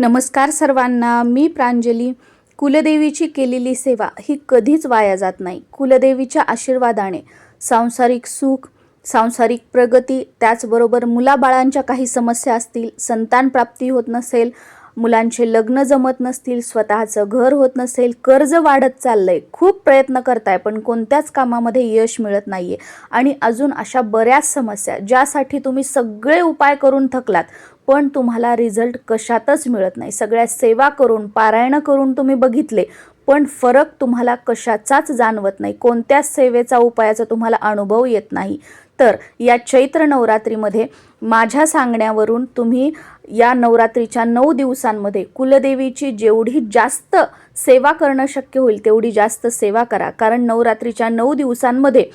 नमस्कार सर्वांना मी प्रांजली. कुलदेवीची केलेली सेवा ही कधीच वाया जात नाही. कुलदेवीच्या आशीर्वादाने सांसारिक सुख सांसारिक प्रगती त्याचबरोबर मुलाबाळांच्या काही समस्या असतील संतान प्राप्ती होत नसेल मुलांचे लग्न जमत नसतील स्वतःचं घर होत नसेल कर्ज वाढत चाललंय खूप प्रयत्न करताय पण कोणत्याच कामामध्ये यश मिळत नाहीये. आणि अजून अशा बऱ्याच समस्या ज्यासाठी तुम्ही सगळे उपाय करून थकलात. पण तुम्हाला रिझल्ट कशातच मिळत नाही. सगळ्या सेवा करून पारायणं करून तुम्ही बघितले पण फरक तुम्हाला कशाचाच जाणवत नाही. कोणत्याच सेवेचा उपायाचा तुम्हाला अनुभव येत नाही. तर या चैत्र नवरात्रीमध्ये माझ्या सांगण्यावरून तुम्ही या नवरात्रीच्या नऊ दिवसांमध्ये कुलदेवीची जेवढी जास्त सेवा करणं शक्य होईल तेवढी जास्त सेवा करा. कारण नवरात्रीच्या नऊ दिवसांमध्ये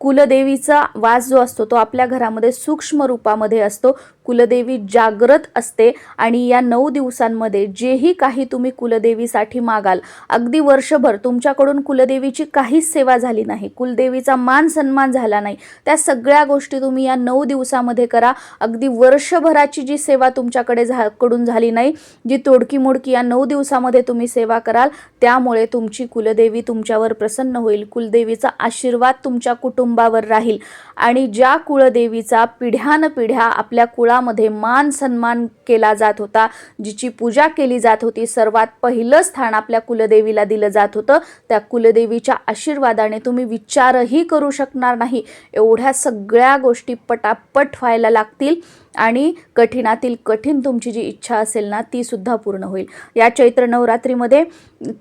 कुलदेवीचा वास जो असतो तो आपल्या घरामध्ये सूक्ष्म रूपामध्ये असतो. कुलदेवी जागृत असते आणि या नऊ दिवसांमध्ये जेही काही तुम्ही कुलदेवीसाठी मागाल अगदी वर्षभर तुमच्याकडून कुलदेवीची काहीच सेवा झाली नाही कुलदेवीचा मान सन्मान झाला नाही. त्या सगळ्या गोष्टी तुम्ही या नऊ दिवसामध्ये करा. अगदी वर्षभराची जी सेवा तुमच्याकडे झा कडून झाली नाही जी तोडकी मोडकी या नऊ दिवसामध्ये तुम्ही सेवा कराल त्यामुळे तुमची कुलदेवी तुमच्यावर प्रसन्न होईल कुलदेवीचा आशीर्वाद तुमच्या कुटुंबावर राहील आणि ज्या कुळदेवीचा पिढ्यानपिढ्या आपल्या कुळा कुळामध्ये मान सन्मान केला जात होता. जिची पूजा केली जात होती सर्वात पहिलं स्थान आपल्या कुलदेवीला दिलं जात होतं. त्या कुलदेवीच्या आशीर्वादाने तुम्ही विचारही करू शकणार नाही. एवढ्या सगळ्या गोष्टी पटापट व्हायला लागतील. आणि कठीणातील कठीण तुमची जी इच्छा असेल ना ती सुद्धा पूर्ण होईल. या चैत्र नवरात्रीमध्ये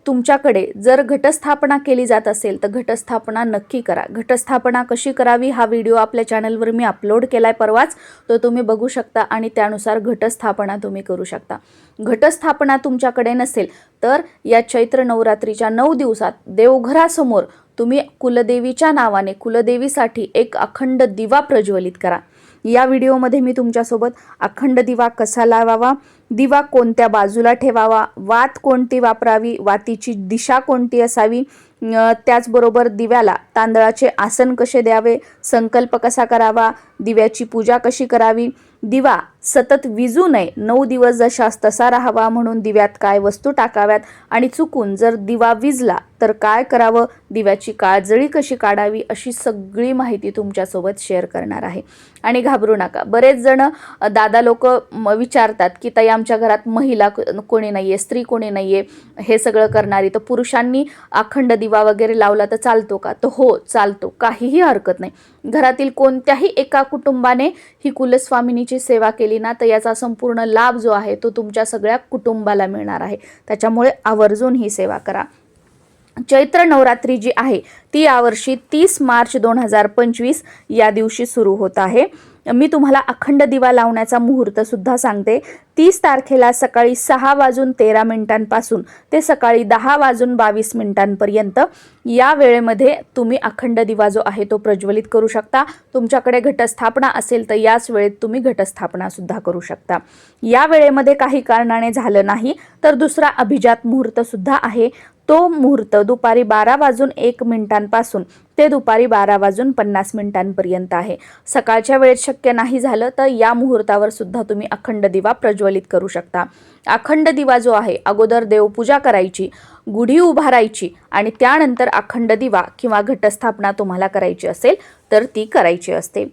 तुमच्याकडे जर घटस्थापना केली जात असेल तर घटस्थापना नक्की करा. घटस्थापना कशी करावी हा व्हिडिओ आपल्या चॅनलवर मी अपलोड केला आहे परवाच तो तुम्ही बघू शकता आणि त्यानुसार घटस्थापना तुम्ही करू शकता. घटस्थापना तुमच्याकडे नसेल तर या चैत्र नवरात्रीच्या नऊ दिवसात देवघरासमोर तुम्ही कुलदेवीच्या नावाने कुलदेवीसाठी एक अखंड दिवा प्रज्वलित करा. या व्हिडिओमध्ये मी तुमच्यासोबत अखंड दिवा कसा लावावा? दिवा कोणत्या बाजूला ठेवावा? वात कोणती वापरावी? वातीची दिशा कोणती असावी? त्याचबरोबर दिव्याला तांदळाचे आसन कसे द्यावे? संकल्प कसा करावा? दिव्याची पूजा कशी करावी? दिवा सतत विजू नये. नऊ दिवस जशास तसा राहावा म्हणून दिव्यात काय वस्तू टाकाव्यात आणि चुकून जर दिवा विजला तर काय करावं? दिव्याची काळजळी कशी काढावी? अशी सगळी माहिती तुमच्यासोबत शेअर करणार आहे. आणि घाबरू नका. बरेच जण दादा लोक विचारतात की ताई आमच्या घरात महिला कोणी नाही आहे स्त्री कोणी नाही आहे हे सगळं करणारी तर पुरुषांनी अखंड दिवा वगैरे लावला तर चालतो का? तर हो चालतो. काहीही हरकत नाही. घरातील कोणत्याही एका कुटुंबाने ही कुलस्वामिनीची सेवा केली ना तर याचा संपूर्ण लाभ जो आहे तो तुमच्या सगळ्या कुटुंबाला मिळणार आहे. त्याच्यामुळे आवर्जून ही सेवा करा. चैत्र नवरात्री जी आहे ती यावर्षी तीस मार्च दोन हजार पंचवीस या दिवशी सुरू होत आहे. मी तुम्हाला अखंड दिवा लावण्याचा मुहूर्तसुद्धा सांगते. तीस तारखेला सकाळी सहा वाजून तेरा मिनिटांपासून ते सकाळी दहा वाजून बावीस मिनिटांपर्यंत या वेळेमध्ये तुम्ही अखंड दिवा जो आहे तो प्रज्वलित करू शकता. तुमच्याकडे घटस्थापना असेल तर याच वेळेत तुम्ही घटस्थापनासुद्धा करू शकता. या वेळेमध्ये काही कारणाने झालं नाही तर दुसरा अभिजात मुहूर्तसुद्धा आहे. तो मुहूर्त दुपारी बारा वाजून एक मिनिटांपासून ते दुपारी बारा वाजून पन्नास मिनिटांपर्यंत आहे. सकाळच्या वेळेत शक्य नाही झालं तर या मुहूर्तावर सुद्धा तुम्ही अखंड दिवा प्रज्वलित करू शकता. अखंड दिवा जो आहे अगोदर देवपूजा करायची गुढी उभारायची आणि त्यानंतर अखंड दिवा किंवा घटस्थापना तुम्हाला करायची असेल तर ती करायची असते.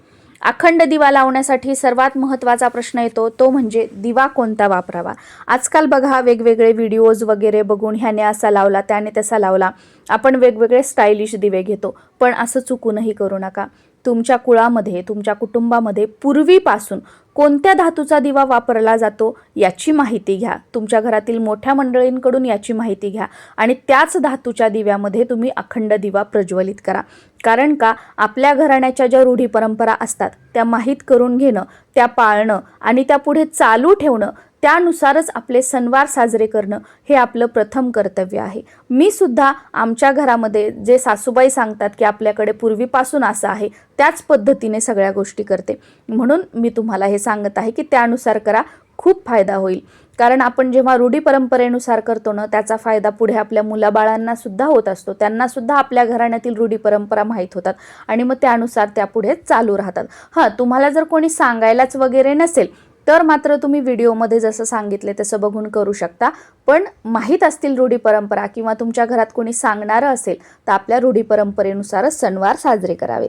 अखंड दिवा लावण्यासाठी सर्वात महत्त्वाचा प्रश्न येतो तो म्हणजे दिवा कोणता वापरावा? आजकाल बघा वेगवेगळे व्हिडिओज वगैरे बघून ह्याने असा लावला त्याने तसा लावला. आपण वेगवेगळे स्टायलिश दिवे घेतो पण असं चुकूनही करू नका. तुमच्या कुळामध्ये तुमच्या कुटुंबामध्ये पूर्वीपासून कोणत्या धातूचा दिवा वापरला जातो याची माहिती घ्या. तुमच्या घरातील मोठ्या मंडळींकडून याची माहिती घ्या आणि त्याच धातूच्या दिव्यामध्ये तुम्ही अखंड दिवा प्रज्वलित करा. कारण का? आपल्या घराण्याच्या ज्या रूढी परंपरा असतात त्या माहीत करून घेणं त्या पाळणं आणि त्या पुढे चालू ठेवणं त्यानुसारच आपले सणवार साजरे करणं हे आपलं प्रथम कर्तव्य आहे. मी सुद्धा आमच्या घरामध्ये जे सासूबाई सांगतात की आपल्याकडे पूर्वीपासून असं आहे त्याच पद्धतीने सगळ्या गोष्टी करते. म्हणून मी तुम्हाला हे सांगत आहे की त्यानुसार करा खूप फायदा होईल. कारण आपण जेव्हा रूढी परंपरेनुसार करतो ना त्याचा फायदा पुढे आपल्या मुलाबाळांना सुद्धा होत असतो. त्यांना सुद्धा आपल्या घराण्यातील रूढी परंपरा माहीत होतात आणि मग त्यानुसार त्या पुढे चालू राहतात. हां तुम्हाला जर कोणी सांगायलाच वगैरे नसेल तर मात्र तुम्ही व्हिडिओमध्ये जसं सांगितले तसं बघून करू शकता. पण माहीत असतील रूढी परंपरा किंवा तुमच्या घरात कोणी सांगणारं असेल तर आपल्या रूढी परंपरेनुसारच सणवार साजरे करावे.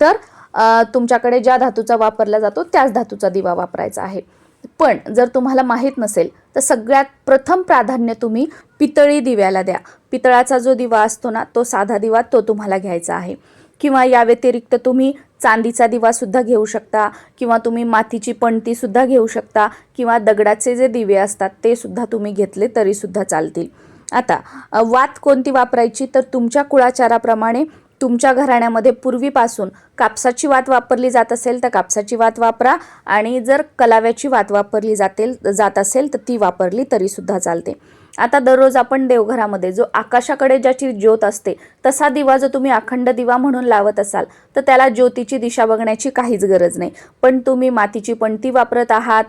तर तुमच्याकडे ज्या धातूचा वापरला जातो त्याच धातूचा दिवा वापरायचा आहे. पण जर तुम्हाला माहीत नसेल तर सगळ्यात प्रथम प्राधान्य तुम्ही पितळी दिव्याला द्या. पितळाचा जो दिवा असतो ना तो साधा दिवा तो तुम्हाला घ्यायचा आहे. किंवा या व्यतिरिक्त तुम्ही चांदीचा दिवासुद्धा घेऊ शकता किंवा तुम्ही मातीची पणतीसुद्धा घेऊ शकता किंवा दगडाचे जे दिवे असतात ते सुद्धा तुम्ही घेतले तरीसुद्धा चालतील. आता वात कोणती वापरायची? तर तुमच्या कुळाचाराप्रमाणे तुमच्या घराण्यामध्ये पूर्वीपासून कापसाची वात वापरली जात असेल तर कापसाची वात वापरा आणि जर कलाव्याची वात वापरली जातील जात असेल तर ती वापरली तरीसुद्धा चालते. आता दररोज आपण देवघरामध्ये जो आकाशाकडे ज्याची ज्योत असते तसा दिवा जर तुम्ही अखंड दिवा म्हणून लावत असाल तर त्याला ज्योतीची दिशा बघण्याची काहीच गरज नाही. पण तुम्ही मातीची पणती वापरत आहात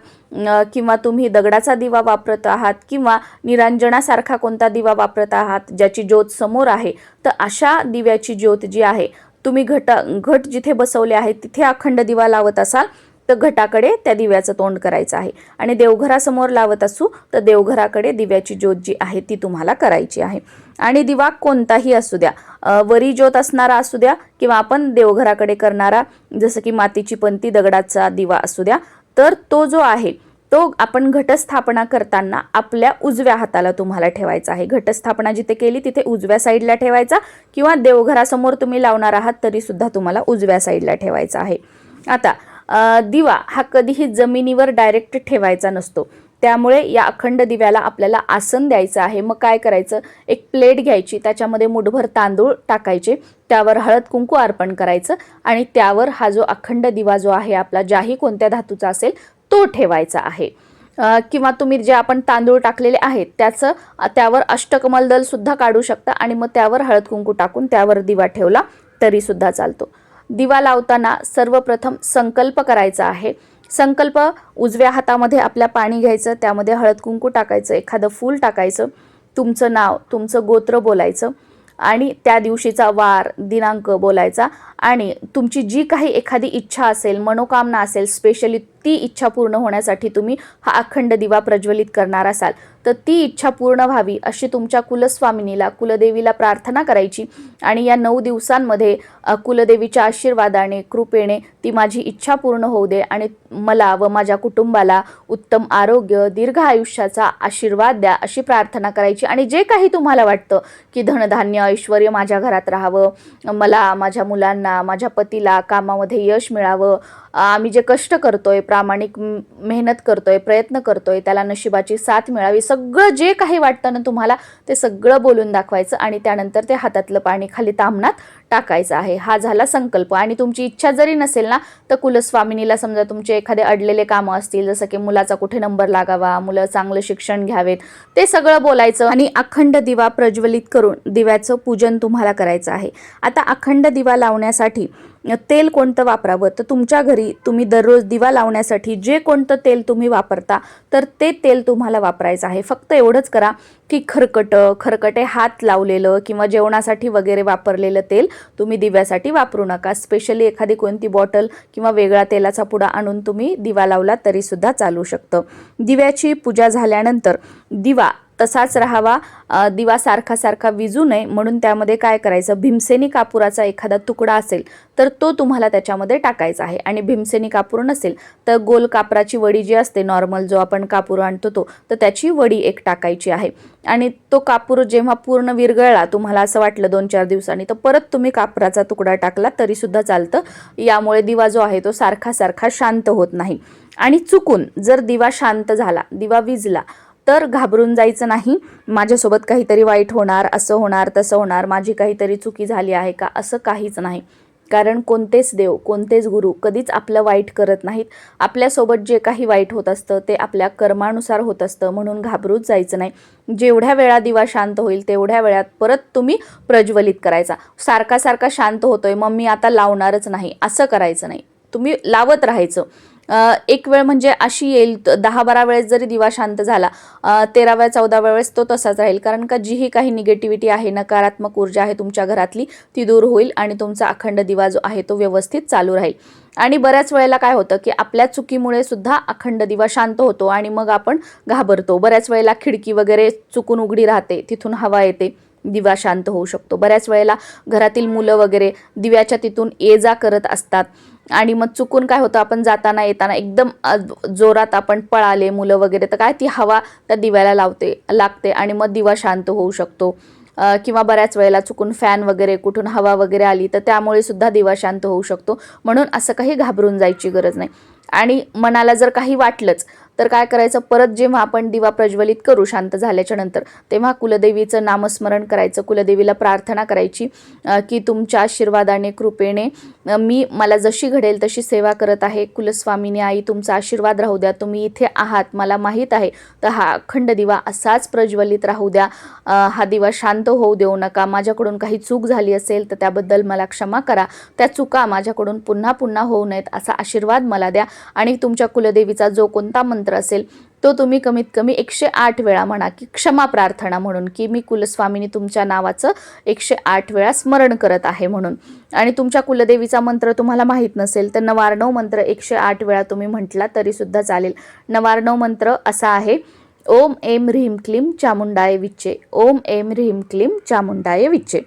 किंवा तुम्ही दगडाचा दिवा वापरत आहात किंवा निरांजनासारखा कोणता दिवा वापरत आहात ज्याची ज्योत समोर आहे तर अशा दिव्याची ज्योत जी आहे तुम्ही घट घट जिथे बसवले आहे तिथे अखंड दिवा लावत असाल तर घटाकडे त्या दिव्याचं तोंड करायचं आहे. आणि देवघरासमोर लावत असू तर देवघराकडे दिव्याची ज्योत जी आहे ती तुम्हाला करायची आहे. आणि दिवा कोणताही असू द्या वरी ज्योत असणारा असू द्या किंवा आपण देवघराकडे करणारा जसं की मातीची पंती दगडाचा दिवा असू द्या तर तो जो आहे तो आपण घटस्थापना करताना आपल्या उजव्या हाताला तुम्हाला ठेवायचा आहे. घटस्थापना जिथे केली तिथे उजव्या साईडला ठेवायचा किंवा देवघरासमोर तुम्ही लावणार आहात तरीसुद्धा तुम्हाला उजव्या साईडला ठेवायचा आहे. आता दिवा हा कधीही जमिनीवर डायरेक्ट ठेवायचा नसतो. त्यामुळे या अखंड दिव्याला आपल्याला आसन द्यायचं आहे. मग काय करायचं? एक प्लेट घ्यायची. त्याच्यामध्ये मुठभर तांदूळ टाकायचे. त्यावर हळद कुंकू अर्पण करायचं आणि त्यावर हा जो अखंड दिवा जो आहे आपला ज्याही कोणत्या धातूचा असेल तो ठेवायचा आहे. किंवा तुम्ही जे आपण तांदूळ टाकलेले आहेत त्याचं त्यावर अष्टकमल दल सुद्धा काढू शकता आणि मग त्यावर हळद कुंकू टाकून त्यावर दिवा ठेवला तरी सुद्धा चालतो. दिवा लावताना सर्वप्रथम संकल्प करायचा आहे. संकल्प उजव्या हातामध्ये आपल्या पाणी घ्यायचं त्यामध्ये हळद कुंकू टाकायचं एखादं फूल टाकायचं तुमचं नाव तुमचं गोत्र बोलायचं आणि त्या दिवशीचा वार दिनांक बोलायचा आणि तुमची जी काही एखादी इच्छा असेल मनोकामना असेल स्पेशली ती इच्छा पूर्ण होण्यासाठी तुम्ही हा अखंड दिवा प्रज्वलित करणार असाल. तर ती इच्छा पूर्ण व्हावी अशी तुमच्या कुलस्वामिनीला कुलदेवीला प्रार्थना करायची आणि या नऊ दिवसांमध्ये कुलदेवीच्या आशीर्वादाने कृपेने ती माझी इच्छा पूर्ण होऊ दे आणि मला व माझ्या कुटुंबाला उत्तम आरोग्य दीर्घ आयुष्याचा आशीर्वाद द्या अशी प्रार्थना करायची. आणि जे काही तुम्हाला वाटतं की धनधान्य ऐश्वर माझ्या घरात राहावं मला माझ्या मुलांना माझ्या पतीला कामामध्ये यश मिळावं आम्ही जे कष्ट करतोय प्रामाणिक मेहनत करतोय प्रयत्न करतोय त्याला नशिबाची साथ मिळावी सगळं जे काही वाटतं ना तुम्हाला ते सगळं बोलून दाखवायचं आणि त्यानंतर ते हातातलं पाणी खाली तामणात टाकायचा आहे. हा झाला संकल्प. आणि तुमची इच्छा जरी नसेल ना तर कुलस्वामिनीला समजा तुमचे एखादे अडलेले कामं असतील जसं की मुलाचा कुठे नंबर लागावा मुलं चांगलं शिक्षण घ्यावेत ते सगळं बोलायचं आणि अखंड दिवा प्रज्वलित करून दिव्याचं पूजन तुम्हाला करायचं आहे. आता अखंड दिवा लावण्यासाठी तेल कोणतं वापरावं? तर तुमच्या घरी तुम्ही दररोज दिवा लावण्यासाठी जे कोणतं तेल तुम्ही वापरता तर ते तेल तुम्हाला वापरायचं आहे. फक्त एवढंच करा की खरकटं खरकटे हात लावलेलं किंवा जेवणासाठी वगैरे वापरलेलं तेल तुम्ही दिव्यासाठी वापरू नका. स्पेशली एखादी कोणती बॉटल किंवा वेगळा तेलाचा पुडा आणून तुम्ही दिवा लावला तरीसुद्धा चालू शकतं. दिव्याची पूजा झाल्यानंतर दिवा तसाच राहावा. दिवा सारखा सारखा विजू नये. म्हणून त्यामध्ये काय करायचं? भीमसेनी कापुराचा एखादा तुकडा असेल तर तो तुम्हाला त्याच्यामध्ये टाकायचा आहे. आणि भीमसेनी कापूर नसेल तर गोल कापराची वडी जी असते नॉर्मल जो आपण कापूर आणतो तो तर त्याची वडी एक टाकायची आहे. आणि तो कापूर जेव्हा पूर्ण विरघळला तुम्हाला असं वाटलं दोन चार दिवसांनी तर परत तुम्ही कापराचा तुकडा टाकला तरीसुद्धा चालतं. यामुळे दिवा जो आहे तो सारखा सारखा शांत होत नाही. आणि चुकून जर दिवा शांत झाला दिवा विजला तर घाबरून जायचं नाही. माझ्यासोबत काहीतरी वाईट होणार असं होणार तसं होणार माझी काहीतरी चुकी झाली आहे का असं काहीच नाही. कारण कोणतेच देव कोणतेच गुरु कधीच आपलं वाईट करत नाहीत. आपल्यासोबत जे काही वाईट होत असतं ते आपल्या कर्मानुसार होत असतं म्हणून घाबरूच जायचं नाही. जेवढ्या वेळा दिवा शांत होईल तेवढ्या वेळात परत तुम्ही प्रज्वलित करायचा. सारखा सारखा शांत होतोय मग मी आता लावणारच नाही असं करायचं नाही. तुम्ही लावत राहायचं. एक वेळ म्हणजे अशी येईल दहा बारा वेळेस जरी दिवा शांत झाला तेराव्या चौदाव्या वेळेस तो तसाच राहील. कारण का जी ही काही निगेटिव्हिटी आहे नकारात्मक ऊर्जा आहे तुमच्या घरातली ती दूर होईल आणि तुमचा अखंड दिवा जो आहे तो व्यवस्थित चालू राहील. आणि बऱ्याच वेळेला काय होतं की आपल्या चुकीमुळे सुद्धा अखंड दिवा शांत होतो आणि मग आपण घाबरतो. बऱ्याच वेळेला खिडकी वगैरे चुकून उघडी राहते तिथून हवा येते. दिवा शांत होऊ शकतो. बऱ्याच वेळेला घरातील मुलं वगैरे दिव्याच्या तिथून ये जा करत असतात. आणि मग चुकून काय होतं आपण जाताना येताना एकदम जोरात आपण पळाले मुलं वगैरे तर काय ती हवा त्या दिव्याला लावते लागते आणि मग दिवा शांत होऊ शकतो. किंवा बऱ्याच वेळेला चुकून फॅन वगैरे कुठून हवा वगैरे आली तर त्यामुळे सुद्धा दिवा शांत होऊ शकतो. म्हणून असं काही घाबरून जायची गरज नाही. आणि मनाला जर काही वाटलंच तर काय करायचं? परत जेव्हा आपण दिवा प्रज्वलित करू शांत झाल्याच्यानंतर तेव्हा कुलदेवीचं नामस्मरण करायचं. कुलदेवीला प्रार्थना करायची की तुमच्या आशीर्वादाने कृपेने मी मला जशी घडेल तशी सेवा करत आहे. कुलस्वामिनी आई तुमचा आशीर्वाद राहू द्या. तुम्ही इथे आहात मला माहीत आहे. तर हा अखंड दिवा असाच प्रज्वलित राहू द्या. हा दिवा शांत होऊ देऊ नका. माझ्याकडून काही चूक झाली असेल तर त्याबद्दल मला क्षमा करा. त्या चुका माझ्याकडून पुन्हा पुन्हा होऊ नयेत असा आशीर्वाद मला द्या. आणि तुमच्या कुलदेवीचा जो कोणता मंत्र असेल तो तुम्ही कमीत कमी एकशे आठ वेळा म्हणा की क्षमा प्रार्थना म्हणून की मी कुलस्वामिनी तुमच्या नावाचं एकशे आठ वेळा स्मरण करत आहे म्हणून. आणि तुमच्या कुलदेवीचा मंत्र तुम्हाला माहीत नसेल तर नवारणव मंत्र एकशे आठ वेळा तुम्ही म्हटला तरीसुद्धा चालेल. नवारणव मंत्र असा आहे ओम एम ह्रीम क्लीम चामुंडाय विच्चे ओम एम ह्रीम क्लीम चामुंडाय विच्चे.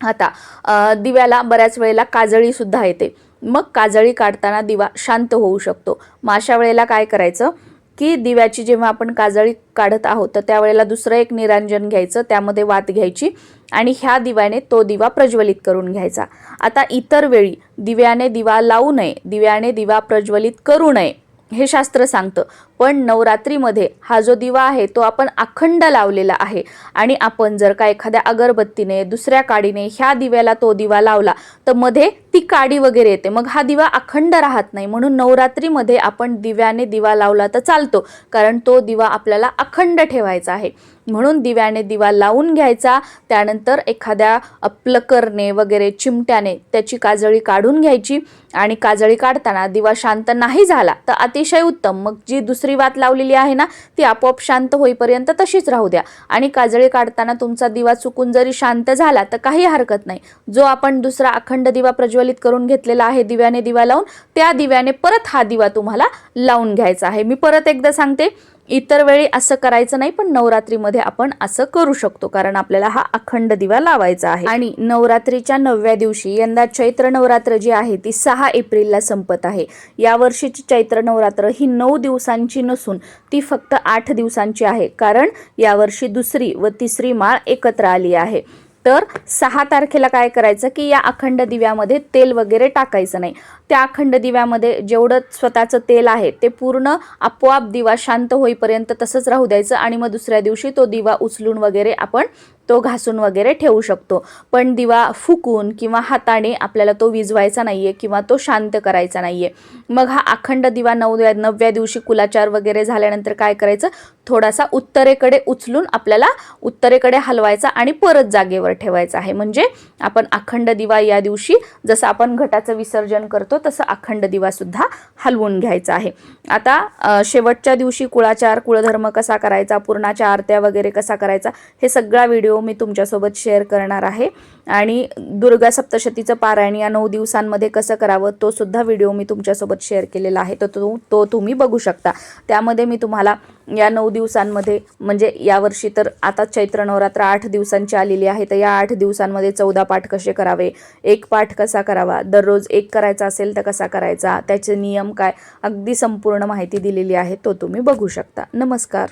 आता दिव्याला बऱ्याच वेळेला काजळीसुद्धा येते. मग काजळी काढताना दिवा शांत होऊ शकतो. मग अशा वेळेला काय करायचं की दिव्याची जेव्हा आपण काजळी काढत आहोत तर त्यावेळेला दुसरं एक निरांजन घ्यायचं त्यामध्ये वात घ्यायची आणि ह्या दिव्याने तो दिवा प्रज्वलित करून घ्यायचा. आता इतर वेळी दिव्याने दिवा लावू नये दिव्याने दिवा प्रज्वलित करू नये हे शास्त्र सांगतं. पण नवरात्रीमध्ये हा जो दिवा आहे तो आपण अखंड लावलेला आहे. आणि आपण जर का एखाद्या अगरबत्तीने दुसऱ्या काडीने ह्या दिव्याला तो दिवा लावला तर मध्ये ती काडी वगैरे येते. मग हा दिवा अखंड राहत नाही. म्हणून नवरात्रीमध्ये आपण दिव्याने दिवा लावला तर चालतो कारण तो दिवा आपल्याला अखंड ठेवायचा आहे. म्हणून दिव्याने दिवा लावून घ्यायचा त्यानंतर एखाद्या प्लकरने वगैरे चिमट्याने त्याची काजळी काढून घ्यायची. आणि काजळी काढताना दिवा शांत नाही झाला तर अतिशय उत्तम. मग जी दुसरी वात लावलेली आहे ना ती आपोआप शांत होईपर्यंत तशीच राहू द्या. आणि काजळी काढताना तुमचा दिवा चुकून जरी शांत झाला तर काही हरकत नाही. जो आपण दुसरा अखंड दिवा प्रज्वलित करून घेतलेला आहे दिव्याने दिवा लावून त्या दिव्याने परत हा दिवा तुम्हाला लावून घ्यायचा आहे. मी परत एकदा सांगते इतर वेळी असं करायचं नाही पण नवरात्रीमध्ये आपण असं करू शकतो कारण आपल्याला हा अखंड दिवा लावायचा आहे. आणि नवरात्रीच्या नवव्या दिवशी यंदा चैत्र नवरात्र जी आहे ती सहा एप्रिलला संपत आहे. यावर्षीची चैत्र नवरात्र ही नऊ दिवसांची नसून ती फक्त आठ दिवसांची आहे कारण यावर्षी दुसरी व तिसरी माळ एकत्र आली आहे. तर सहा तारखेला काय करायचं की या अखंड दिव्यामध्ये तेल वगैरे टाकायचं नाही. त्या अखंड दिव्यामध्ये जेवढं स्वतःचं तेल आहे ते पूर्ण आपोआप दिवा शांत होईपर्यंत तसंच राहू द्यायचं आणि मग दुसऱ्या दिवशी तो दिवा उचलून वगैरे आपण तो घासून वगैरे ठेवू शकतो. पण दिवा फुकून किंवा हाताने आपल्याला तो विजवायचा नाही आहे किंवा तो शांत करायचा नाही आहे मग हा अखंड दिवा नऊ नवव्या दिवशी कुलाचार वगैरे झाल्यानंतर काय करायचं? थोडासा उत्तरेकडे उचलून आपल्याला उत्तरेकडे हलवायचा आणि परत जागेवर ठेवायचा आहे. म्हणजे आपण अखंड दिवा या दिवशी जसं आपण घटाचं विसर्जन करतो तसं अखंड दिवासुद्धा हलवून घ्यायचा आहे. आता शेवटच्या दिवशी कुळाचार कुळधर्म कसा करायचा पूर्णाच्या आरत्या वगैरे कसा करायचा हे सगळा व्हिडिओ मी तुमच्यासोबत शेअर करणार आहे. आणि दुर्गा सप्तशतीचं पारायण या नऊ दिवसांमध्ये कसं करावं तो सुद्धा व्हिडिओ मी तुमच्यासोबत शेअर केलेला आहे. तर तो तो तुम्ही बघू शकता. त्यामध्ये मी तुम्हाला या नऊ दिवसांमध्ये म्हणजे यावर्षी तर आता चैत्र नवरात्र आठ दिवसांची आलेली आहे तर या आठ दिवसांमध्ये चौदा पाठ कसे करावे? एक पाठ कसा करावा? दररोज एक करायचा असेल तर कसा करायचा? त्याचे नियम काय? अगदी संपूर्ण माहिती दिलेली आहे तो तुम्ही बघू शकता. नमस्कार.